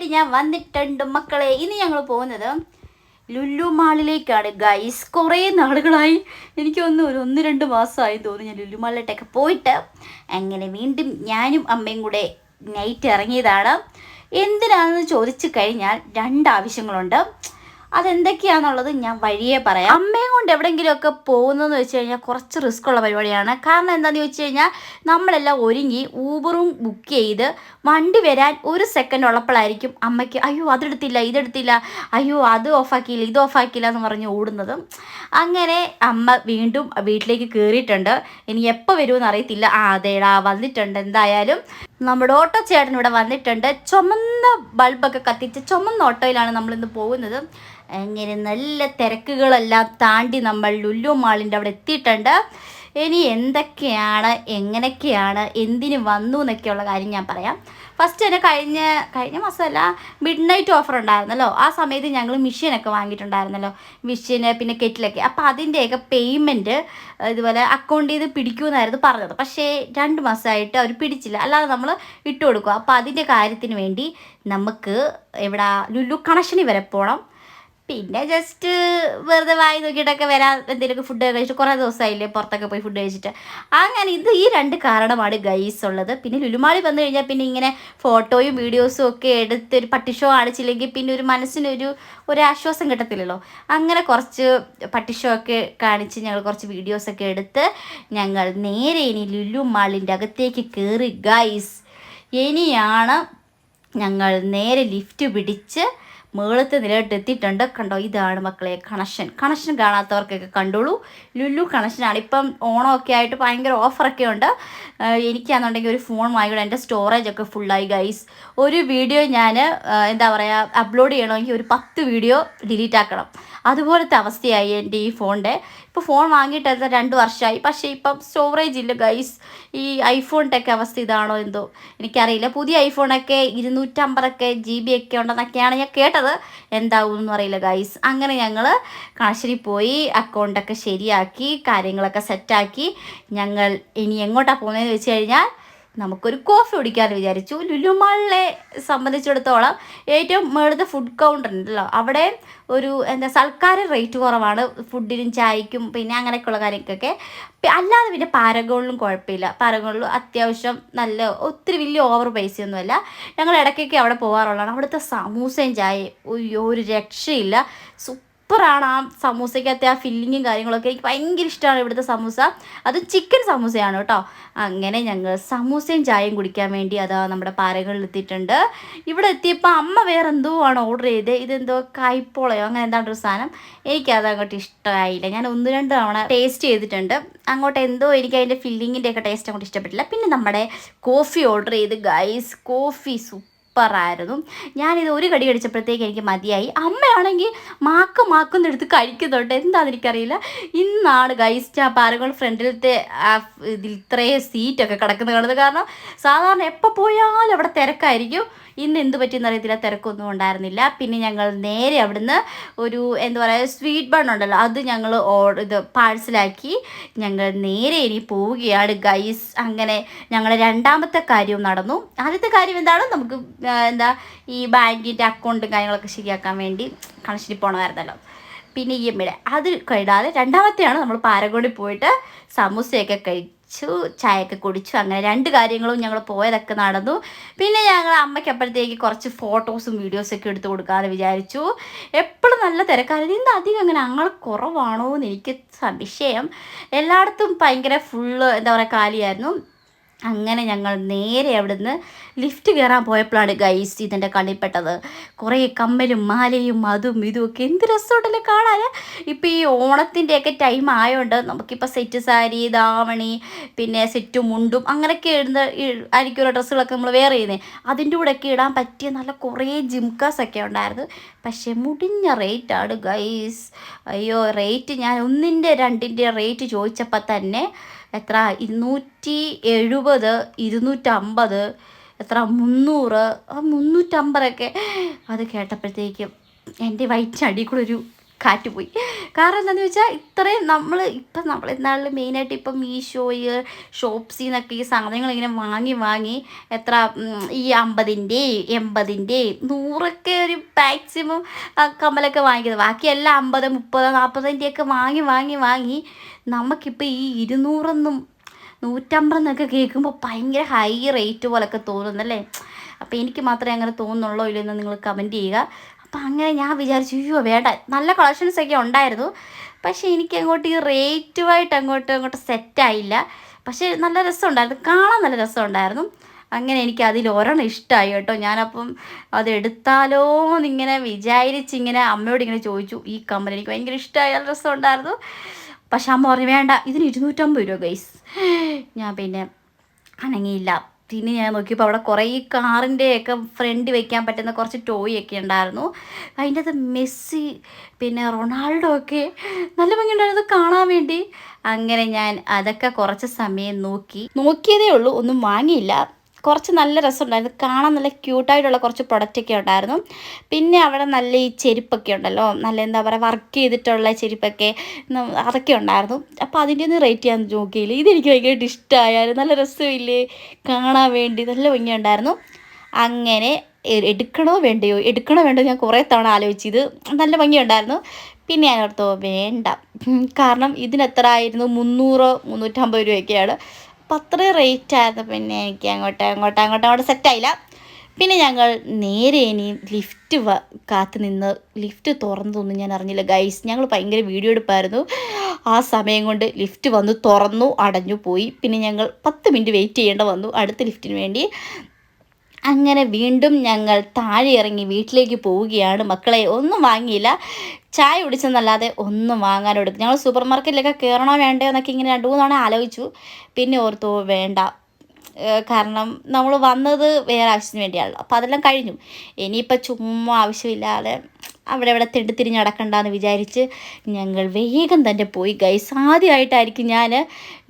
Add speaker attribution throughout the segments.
Speaker 1: ആയിട്ട് ഞാൻ വന്നിട്ടുണ്ട് മക്കളെ. ഇനി ഞങ്ങൾ പോകുന്നത് ലുല്ലു മാളിലേക്കാണ്. ഗൈസ് കുറേ നാളുകളായി എനിക്കൊന്ന് ഒരു ഒന്ന് രണ്ട് മാസമായി തോന്നുന്നു ഞാൻ ലുല്ലു മാളിലോട്ടൊക്കെ പോയിട്ട്. അങ്ങനെ വീണ്ടും ഞാനും അമ്മയും കൂടെ നൈറ്റ് ഇറങ്ങിയതാണ്. എന്തിനാണെന്ന് ചോദിച്ചു കഴിഞ്ഞാൽ രണ്ട് ആവശ്യങ്ങളുണ്ട്. അതെന്തൊക്കെയാണെന്നുള്ളത് ഞാൻ വഴിയെ പറയാം. അമ്മയും കൊണ്ട് എവിടെയെങ്കിലുമൊക്കെ പോകുന്നതെന്ന് വെച്ച് കഴിഞ്ഞാൽ കുറച്ച് റിസ്ക് ഉള്ള പരിപാടിയാണ്. കാരണം എന്താണെന്ന് ചോദിച്ചു കഴിഞ്ഞാൽ നമ്മളെല്ലാം ഒരുങ്ങി ഊബറും ബുക്ക് ചെയ്ത് വണ്ടി വരാൻ ഒരു സെക്കൻഡ് ഉള്ളപ്പോഴായിരിക്കും അമ്മയ്ക്ക് അയ്യോ അതെടുത്തില്ല ഇതെടുത്തില്ല. അയ്യോ അത് ഓഫാക്കിയില്ല ഇത് ഓഫാക്കിയില്ല എന്ന് പറഞ്ഞ് ഓടുന്നത്. അങ്ങനെ അമ്മ വീണ്ടും വീട്ടിലേക്ക് കയറിയിട്ടുണ്ട് ഇനി എപ്പോൾ വരുമെന്ന് അറിയത്തില്ല. ആ അതേടാ വന്നിട്ടുണ്ട് എന്തായാലും. നമ്മുടെ ഓട്ടോ ചേട്ടൻ ഇവിടെ വന്നിട്ടുണ്ട്. ചുമന്ന ബൾബൊക്കെ കത്തിച്ച് ചുമന്ന ഓട്ടോയിലാണ് നമ്മളിന്ന് പോകുന്നത്. അങ്ങനെ നല്ല തിരക്കുകളെല്ലാം താണ്ടി നമ്മൾ ലുല്ലു മാളിന്റെ അവിടെ എത്തിയിട്ടുണ്ട്. ഇനി എന്തൊക്കെയാണ് എങ്ങനെയൊക്കെയാണ് എന്തിന് വന്നു എന്നൊക്കെയുള്ള കാര്യം ഞാൻ പറയാം. ഫസ്റ്റ് തന്നെ കഴിഞ്ഞ കഴിഞ്ഞ മാസമല്ല മിഡ് നൈറ്റ് ഓഫർ ഉണ്ടായിരുന്നല്ലോ. ആ സമയത്ത് ഞങ്ങൾ മിഷീനൊക്കെ വാങ്ങിയിട്ടുണ്ടായിരുന്നല്ലോ. മിഷീന് പിന്നെ കെറ്റിലൊക്കെ. അപ്പോൾ അതിന്റെയൊക്കെ പേയ്മെന്റ് ഇതുപോലെ അക്കൗണ്ട് ചെയ്ത് പിടിക്കുമെന്നായിരുന്നു പറഞ്ഞത്. പക്ഷേ രണ്ട് മാസമായിട്ട് അവർ പിടിച്ചില്ല. അല്ലാതെ നമ്മൾ ഇട്ട് കൊടുക്കുക അപ്പോൾ അതിന്റെ കാര്യത്തിന് വേണ്ടി നമുക്ക് എവിടെ ലുലു കണക്ഷനിൽ വരെ പോകണം പിന്നെ ജസ്റ്റ് വെറുതെ വായി നോക്കിയിട്ടൊക്കെ വരാൻ എന്തെങ്കിലുമൊക്കെ ഫുഡ് കഴിച്ചിട്ട് കുറേ ദിവസമായില്ലേ പുറത്തൊക്കെ പോയി ഫുഡ് കഴിച്ചിട്ട്. അങ്ങനെ ഇത് ഈ രണ്ട് കാരണമാണ് ഗൈസ് ഉള്ളത്. പിന്നെ ലുലുമാളി വന്നു കഴിഞ്ഞാൽ പിന്നെ ഇങ്ങനെ ഫോട്ടോയും വീഡിയോസും ഒക്കെ എടുത്ത് ഒരു പട്ടിഷോ കാണിച്ചില്ലെങ്കിൽ പിന്നെ ഒരു മനസ്സിനൊരു ഒരു ആശ്വാസം കിട്ടത്തില്ലല്ലോ. അങ്ങനെ കുറച്ച് പട്ടിഷോ ഒക്കെ കാണിച്ച് ഞങ്ങൾ കുറച്ച് വീഡിയോസൊക്കെ എടുത്ത് ഞങ്ങൾ നേരെ ഇനി ലുലു മാളിന്റെ അകത്തേക്ക് കയറി ഗൈസ് ഇനിയാണ് ഞങ്ങൾ നേരെ ലിഫ്റ്റ് പിടിച്ച് മുകളത്തെ നിലയിട്ട് എത്തിയിട്ടുണ്ട് കണ്ടോ ഇതാണ് മക്കളെ കണക്ഷൻ കണക്ഷൻ കാണാത്തവർക്കൊക്കെ കണ്ടോളൂ ലുലു കണക്ഷനാണ് ഇപ്പം ഓണമൊക്കെ ആയിട്ട് ഭയങ്കര ഓഫറൊക്കെ ഉണ്ട്. എനിക്കാണെന്നുണ്ടെങ്കിൽ ഒരു ഫോൺ വാങ്ങിക്കണം എന്റെ സ്റ്റോറേജ് ഒക്കെ ഫുള്ളായി ഗൈസ് ഒരു വീഡിയോ ഞാൻ എന്താ പറയുക അപ്ലോഡ് ചെയ്യണമെങ്കിൽ ഒരു പത്ത് വീഡിയോ ഡിലീറ്റ് ആക്കണം. അതുപോലത്തെ അവസ്ഥയായി എന്റെ ഈ ഫോണിന്റെ ഇപ്പോൾ ഫോൺ വാങ്ങിയിട്ട് എന്താ രണ്ട് വർഷമായി. പക്ഷേ ഇപ്പം സ്റ്റോറേജ് ഇല്ല ഗൈസ് ഈ ഐഫോണിന്റെ ഒക്കെ അവസ്ഥ ഇതാണോ എന്തോ? എനിക്കറിയില്ല. പുതിയ ഐഫോണൊക്കെ ഇരുന്നൂറ്റമ്പതൊക്കെ ജി ബി ഒക്കെ ഉണ്ടെന്നൊക്കെയാണ് ഞാൻ കേട്ടത്. എന്താവും എന്ന് അറിയില്ല ഗൈസ് അങ്ങനെ ഞങ്ങൾ കാശിരി പോയി അക്കൗണ്ടൊക്കെ ശരിയാക്കി കാര്യങ്ങളൊക്കെ സെറ്റാക്കി ഞങ്ങൾ ഇനി എങ്ങോട്ടാണ് പോകുന്നതെന്ന് വെച്ച് കഴിഞ്ഞാൽ നമുക്കൊരു കോഫി കുടിക്കാമെന്ന് വിചാരിച്ചു. ലുലുമാളിനെ സംബന്ധിച്ചിടത്തോളം ഏറ്റവും മേളത്തെ ഫുഡ് കൗണ്ടർ ഉണ്ടല്ലോ. അവിടെ ഒരു എന്താ സൽക്കാര റേറ്റ് കുറവാണ്. ഫുഡിനും ചായക്കും പിന്നെ അങ്ങനെയൊക്കെയുള്ള കാര്യങ്ങൾക്കൊക്കെ. അല്ലാതെ പിന്നെ പാരഗോളിലും കുഴപ്പമില്ല. പാരഗോണിലും അത്യാവശ്യം നല്ല ഒത്തിരി വലിയ ഓവർ പൈസയൊന്നുമല്ല ഞങ്ങൾ ഇടയ്ക്കൊക്കെ അവിടെ പോകാറുള്ളതാണ്. അവിടുത്തെ സമൂസയും ചായയും ഒരു രക്ഷയില്ല. സൂപ്പറാണ് ആ സമൂസയ്ക്കകത്തെ ആ ഫില്ലിങ്ങും കാര്യങ്ങളൊക്കെ. എനിക്ക് ഭയങ്കര ഇഷ്ടമാണ് ഇവിടുത്തെ സമൂസ. അത് ചിക്കൻ സമൂസയാണ് കേട്ടോ. അങ്ങനെ ഞങ്ങൾ സമൂസയും ചായയും കുടിക്കാൻ വേണ്ടി അതാ നമ്മുടെ പാരകളിൽ എത്തിയിട്ടുണ്ട്. ഇവിടെ എത്തിയപ്പോൾ അമ്മ വേറെ എന്തോ ആണ് ഓർഡർ ചെയ്തത് ഇതെന്തോ കൈപ്പോളയോ? അങ്ങനെ എന്താണ് ഒരു സാധനം. എനിക്കത് അങ്ങോട്ട് ഇഷ്ടമായില്ല ഞാൻ ഒന്ന് രണ്ട് തവണ ടേസ്റ്റ് ചെയ്തിട്ടുണ്ട്. അങ്ങോട്ട് എന്തോ എനിക്ക് അതിന്റെ ഫില്ലിങ്ങിന്റെയൊക്കെ ടേസ്റ്റ് അങ്ങോട്ട് ഇഷ്ടപ്പെട്ടില്ല. പിന്നെ നമ്മുടെ കോഫി ഓർഡർ ചെയ്ത് ഗൈസ് കോഫി സൂപ്പറായിരുന്നു. ഞാനിത് ഒരു കടി കടിച്ചപ്പോഴത്തേക്ക് എനിക്ക് മതിയായി. അമ്മയാണെങ്കിൽ മാക്ക് മാക്കുന്നെടുത്ത് കഴിക്കുന്നുണ്ട്. എന്താണെന്ന് എനിക്കറിയില്ല. ഇന്നാണ് ഗൈസ് ഞാൻ പാറകൾ ഫ്രണ്ടിലത്തെ ആ ഇതിൽ ഇത്രയും സീറ്റൊക്കെ കിടക്കുന്നത് കാണുന്നത്. കാരണം സാധാരണ എപ്പോൾ പോയാലും അവിടെ തിരക്കായിരിക്കും. ഇന്ന് എന്ത് പറ്റിയെന്ന് അറിയത്തില്ല. തിരക്കൊന്നും ഉണ്ടായിരുന്നില്ല. പിന്നെ ഞങ്ങൾ നേരെ അവിടുന്ന് ഒരു എന്താ പറയുക സ്വീറ്റ് ബൺ ഉണ്ടല്ലോ. അത് ഞങ്ങൾ ഓർഡർ ഇത് പാഴ്സലാക്കി ഞങ്ങൾ നേരെ ഇനി പോവുകയാണ് ഗൈസ് അങ്ങനെ ഞങ്ങളുടെ രണ്ടാമത്തെ കാര്യവും നടന്നു. ആദ്യത്തെ കാര്യം എന്താണ്? നമുക്ക് ആ, എന്താ ഈ ബാങ്കിന്റെ അക്കൗണ്ടും കാര്യങ്ങളൊക്കെ ശരിയാക്കാൻ വേണ്ടി കണക്ഷനിൽ പോകണമായിരുന്നല്ലോ പിന്നെ ഇ എം ഐയുടെ അത് കഴിടാതെ രണ്ടാമത്തെയാണ് നമ്മൾ പാരഗോണിൽ പോയിട്ട് സമൂസയൊക്കെ കഴിച്ചു ചായയൊക്കെ കുടിച്ചു അങ്ങനെ രണ്ട് കാര്യങ്ങളും ഞങ്ങൾ പോയതൊക്കെ നടന്നു. പിന്നെ ഞങ്ങൾ അമ്മയ്ക്ക് അപ്പോഴത്തേക്ക് കുറച്ച് ഫോട്ടോസും വീഡിയോസൊക്കെ എടുത്ത് കൊടുക്കാമെന്ന് വിചാരിച്ചു. എപ്പോഴും നല്ല തിരക്കായിരുന്നു. ഇന്ന് അധികം അങ്ങനെ അങ്ങൾ കുറവാണോ എന്ന് എനിക്ക് സംശയം. എല്ലായിടത്തും ഭയങ്കര ഫുള്ള് എന്താ പറയുക കാലിയായിരുന്നു. അങ്ങനെ ഞങ്ങൾ നേരെ അവിടുന്ന് ലിഫ്റ്റ് കയറാൻ പോയപ്പോഴാണ് ഗൈസ് ഇതിന്റെ കണ്ണിൽപ്പെട്ടത് കുറേ കമ്മലും മാലയും അതും ഇതും ഒക്കെ. എന്ത് രസമുണ്ടല്ലോ കാണാൻ? ഇപ്പോൾ ഈ ഓണത്തിന്റെയൊക്കെ ടൈം ആയതുകൊണ്ട് നമുക്കിപ്പോൾ സെറ്റ് സാരി ദാവണി പിന്നെ സെറ്റും മുണ്ടും അങ്ങനെയൊക്കെ ഇടുന്ന ആയിരിക്കുമല്ലോ ഡ്രസ്സുകളൊക്കെ നമ്മൾ വെയർ ചെയ്യുന്നത് അതിന്റെ കൂടെയൊക്കെ ഇടാൻ പറ്റിയ നല്ല കുറേ ജിംകാസ് ഒക്കെ ഉണ്ടായിരുന്നു. പക്ഷേ മുടിഞ്ഞ റേറ്റാണ് ഗൈസ് അയ്യോ റേറ്റ് ഞാൻ ഒന്നിന്റെ രണ്ടിന്റെ റേറ്റ് ചോദിച്ചപ്പോൾ തന്നെ എത്ര? ഇരുന്നൂറ്റി എഴുപത് ഇരുന്നൂറ്റമ്പത് എത്ര? മുന്നൂറ് മുന്നൂറ്റമ്പതൊക്കെ. അത് കേട്ടപ്പോഴത്തേക്കും എന്റെ വയറ്റിനടി കൂടെ ഒരു കാറ്റ് പോയി കാരണം എന്താണെന്ന് വെച്ചാൽ ഇത്രയും നമ്മൾ ഇപ്പം നമ്മൾ എന്നാലും മെയിനായിട്ട് ഇപ്പം മീഷോയ് ഷോപ്സിൽ നിന്നൊക്കെ ഈ സാധനങ്ങൾ ഇങ്ങനെ വാങ്ങി വാങ്ങി എത്ര ഈ അമ്പതിന്റെ എൺപതിന്റെ നൂറൊക്കെ ഒരു മാക്സിമം കമ്മലൊക്കെ വാങ്ങിക്കുന്നത് ബാക്കിയെല്ലാം അമ്പത് മുപ്പത് നാൽപ്പതിന്റെയൊക്കെ വാങ്ങി വാങ്ങി വാങ്ങി നമുക്കിപ്പോൾ ഈ ഇരുന്നൂറൊന്നും നൂറ്റമ്പതെന്നൊക്കെ കേൾക്കുമ്പോൾ ഭയങ്കര ഹൈ റേറ്റ് പോലൊക്കെ തോന്നുന്നല്ലേ? അപ്പോൾ എനിക്ക് മാത്രമേ അങ്ങനെ തോന്നുന്നുള്ളൂ. ഇല്ലെന്ന് നിങ്ങൾ കമന്റ് ചെയ്യുക. അപ്പം അങ്ങനെ ഞാൻ വിചാരിച്ചു അയ്യോ വേണ്ട. നല്ല കളക്ഷൻസ് ഒക്കെ ഉണ്ടായിരുന്നു. പക്ഷേ എനിക്ക് അങ്ങോട്ട് ഈ റേറ്റുമായിട്ട് അങ്ങോട്ട് അങ്ങോട്ട് സെറ്റായില്ല പക്ഷേ നല്ല രസമുണ്ടായിരുന്നു. കാണാൻ നല്ല രസമുണ്ടായിരുന്നു. അങ്ങനെ എനിക്ക് അതിൽ ഒരെണ്ണം ഇഷ്ടമായി കേട്ടോ. ഞാനപ്പം അത് എടുത്താലോ എന്നിങ്ങനെ വിചാരിച്ചിങ്ങനെ അമ്മയോട് ഇങ്ങനെ ചോദിച്ചു. ഈ കമ്മൽ എനിക്ക് ഭയങ്കര ഇഷ്ടമായി. നല്ല രസമുണ്ടായിരുന്നു. പക്ഷെ അമ്മ പറഞ്ഞു വേണ്ട ഇതിന് ഇരുന്നൂറ്റമ്പത് രൂപ ഗൈസ് ഞാൻ പിന്നെ അനങ്ങിയില്ല. പിന്നെ ഞാൻ നോക്കിയപ്പോൾ അവിടെ കുറേ കാറിന്റെയൊക്കെ ഫ്രണ്ട് വെക്കാൻ പറ്റുന്ന കുറച്ച് ടോയ് ഒക്കെ ഉണ്ടായിരുന്നു. അതിന്റെ അത് മെസ്സി പിന്നെ റൊണാൾഡോ ഒക്കെ നല്ല ഭംഗിയുണ്ടായിരുന്നു. കാണാൻ വേണ്ടി. അങ്ങനെ ഞാൻ അതൊക്കെ കുറച്ച് സമയം നോക്കി. നോക്കിയതേ ഉള്ളൂ. ഒന്നും വാങ്ങിയില്ല. കുറച്ച് നല്ല രസമുണ്ടായിരുന്നു കാണാൻ നല്ല ക്യൂട്ടായിട്ടുള്ള കുറച്ച് പ്രൊഡക്റ്റൊക്കെ ഉണ്ടായിരുന്നു. പിന്നെ അവിടെ നല്ല ഈ ചെരുപ്പൊക്കെ ഉണ്ടല്ലോ. നല്ല എന്താ പറയുക വർക്ക് ചെയ്തിട്ടുള്ള ചെരുപ്പൊക്കെ അതൊക്കെ ഉണ്ടായിരുന്നു. അപ്പോൾ അതിന്റെ ഒന്ന് റേറ്റ് ചെയ്യാൻ നോക്കിയില്ല? ഇതെനിക്ക് ഭയങ്കരമായിട്ട് ഇഷ്ടമായാലും നല്ല രസമില്ലേ? കാണാൻ വേണ്ടി നല്ല ഭംഗിയുണ്ടായിരുന്നു. അങ്ങനെ എടുക്കണോ വേണ്ടയോ? എടുക്കണോ വേണ്ടോ ഞാൻ കുറേ തവണ ആലോചിച്ചത്. നല്ല ഭംഗിയുണ്ടായിരുന്നു. പിന്നെ ഞാൻ ഓർത്തു വേണ്ട. കാരണം ഇതിനെത്ര ആയിരുന്നു? മുന്നൂറോ മുന്നൂറ്റമ്പത് രൂപയൊക്കെയാണ്. അപ്പം അത്രയും റേറ്റ് ആയിരുന്നു പിന്നെ എനിക്ക് അങ്ങോട്ട് അങ്ങോട്ട് അങ്ങോട്ട് അങ്ങോട്ട് സെറ്റായില്ല പിന്നെ ഞങ്ങൾ നേരെ ഇനി ലിഫ്റ്റ് കാത്ത് നിന്ന് ലിഫ്റ്റ് തുറന്നതൊന്നും ഞാൻ അറിഞ്ഞില്ല. ഗൈസ് ഞങ്ങൾ ഭയങ്കര വീഡിയോ എടുപ്പായിരുന്നു. ആ സമയം കൊണ്ട് ലിഫ്റ്റ് വന്ന് തുറന്നു അടഞ്ഞു പോയി. പിന്നെ ഞങ്ങൾ പത്ത് മിനിറ്റ് വെയിറ്റ് ചെയ്യേണ്ട വന്നു. അടുത്ത ലിഫ്റ്റിന് വേണ്ടി അങ്ങനെ വീണ്ടും ഞങ്ങൾ താഴെ ഇറങ്ങി വീട്ടിലേക്ക് പോവുകയാണ്. മക്കളെ ഒന്നും വാങ്ങിയില്ല. ചായ കുടിച്ചെന്നല്ലാതെ ഒന്നും വാങ്ങാൻ വാങ്ങാനെടുക്കും ഞങ്ങൾ സൂപ്പർ മാർക്കറ്റിലൊക്കെ കയറണോ വേണ്ടയോ എന്നൊക്കെ ഇങ്ങനെ രണ്ട് മൂന്ന് തവണ ആലോചിച്ചു. പിന്നെ ഓർത്തു വേണ്ട. കാരണം നമ്മൾ വന്നത് വേറെ ആവശ്യത്തിന് വേണ്ടിയാണല്ലോ അപ്പോൾ അതെല്ലാം കഴിഞ്ഞു. ഇനിയിപ്പോൾ ചുമ്മാ ആവശ്യമില്ലാതെ അവിടെ ഇവിടെ തെണ്ടി തിരിഞ്ഞ് നടക്കണ്ടെന്ന് വിചാരിച്ച് ഞങ്ങൾ വേഗം തന്നെ പോയി. ഗൈസ് ആദ്യമായിട്ടായിരിക്കും ഞാൻ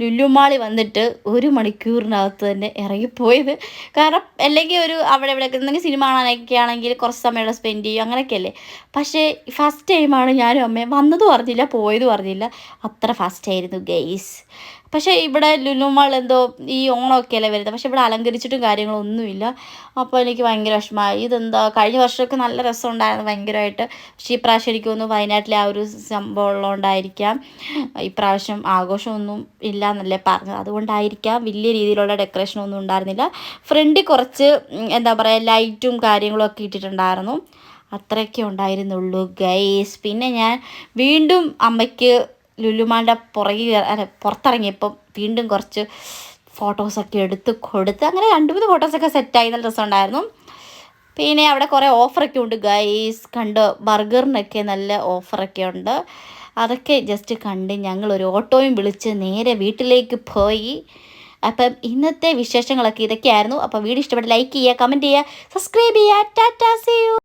Speaker 1: ലുല്ലുമാളി വന്നിട്ട് ഒരു മണിക്കൂറിനകത്ത് തന്നെ ഇറങ്ങിപ്പോയത്. കാരണം അല്ലെങ്കിൽ ഒരു അവിടെ ഇവിടെ എന്തെങ്കിലും സിനിമ കാണാനൊക്കെ ആണെങ്കിൽ കുറച്ച് സമയം സ്പെൻഡ് ചെയ്യും അങ്ങനെയൊക്കെയല്ലേ പക്ഷേ ഫസ്റ്റ് ടൈമാണ് ഞാനും അമ്മയും വന്നതും അറിഞ്ഞില്ല പോയതും അറിഞ്ഞില്ല. അത്ര ഫാസ്റ്റ് ആയിരുന്നു ഗൈസ് പക്ഷേ ഇവിടെ ലുലുമാൾ എന്തോ ഈ ഓണമൊക്കെ അല്ലേ വരുന്നത്. പക്ഷേ ഇവിടെ അലങ്കരിച്ചിട്ടും കാര്യങ്ങളൊന്നുമില്ല. അപ്പോൾ എനിക്ക് ഭയങ്കര വിഷമമായി. ഇതെന്താ കഴിഞ്ഞ വർഷമൊക്കെ നല്ല രസമുണ്ടായിരുന്നു ഭയങ്കരമായിട്ട്. പക്ഷേ ഈ പ്രാവശ്യം എനിക്ക് തോന്നുന്നു വയനാട്ടിലെ ആ ഒരു സംഭവം ഉള്ളതുകൊണ്ടായിരിക്കാം. ഇപ്രാവശ്യം ആഘോഷമൊന്നും ഇല്ല എന്നല്ലേ പറഞ്ഞത്. അതുകൊണ്ടായിരിക്കാം വലിയ രീതിയിലുള്ള ഡെക്കറേഷനൊന്നും ഉണ്ടായിരുന്നില്ല. ഫ്രണ്ടിൽ കുറച്ച് എന്താ പറയുക ലൈറ്റും കാര്യങ്ങളും ഒക്കെ ഇട്ടിട്ടുണ്ടായിരുന്നു. അത്രയൊക്കെ ഉണ്ടായിരുന്നുള്ളൂ ഗൈസ്. പിന്നെ ഞാൻ വീണ്ടും അമ്മയ്ക്ക് ലുലുമാന്റെ പുറകിൽ അല്ല പുറത്തിറങ്ങിയപ്പം വീണ്ടും കുറച്ച് ഫോട്ടോസൊക്കെ എടുത്ത് കൊടുത്ത് അങ്ങനെ രണ്ട് മൂന്ന് ഫോട്ടോസൊക്കെ സെറ്റായി. നല്ല രസമുണ്ടായിരുന്നു. പിന്നെ അവിടെ കുറേ ഓഫറൊക്കെ ഉണ്ട് ഗൈസ്. കണ്ട്? ബർഗറിനൊക്കെ നല്ല ഓഫറൊക്കെ ഉണ്ട്. അതൊക്കെ ജസ്റ്റ് കണ്ട് ഒരു ഓട്ടോയും വിളിച്ച് നേരെ വീട്ടിലേക്ക് പോയി. അപ്പം ഇന്നത്തെ വിശേഷങ്ങളൊക്കെ ഇതൊക്കെയായിരുന്നു. അപ്പോൾ വീഡിയോ ഇഷ്ടപ്പെട്ട് ലൈക്ക് ചെയ്യുക കമന്റ് ചെയ്യുക സബ്സ്ക്രൈബ് ചെയ്യുക. Tata C U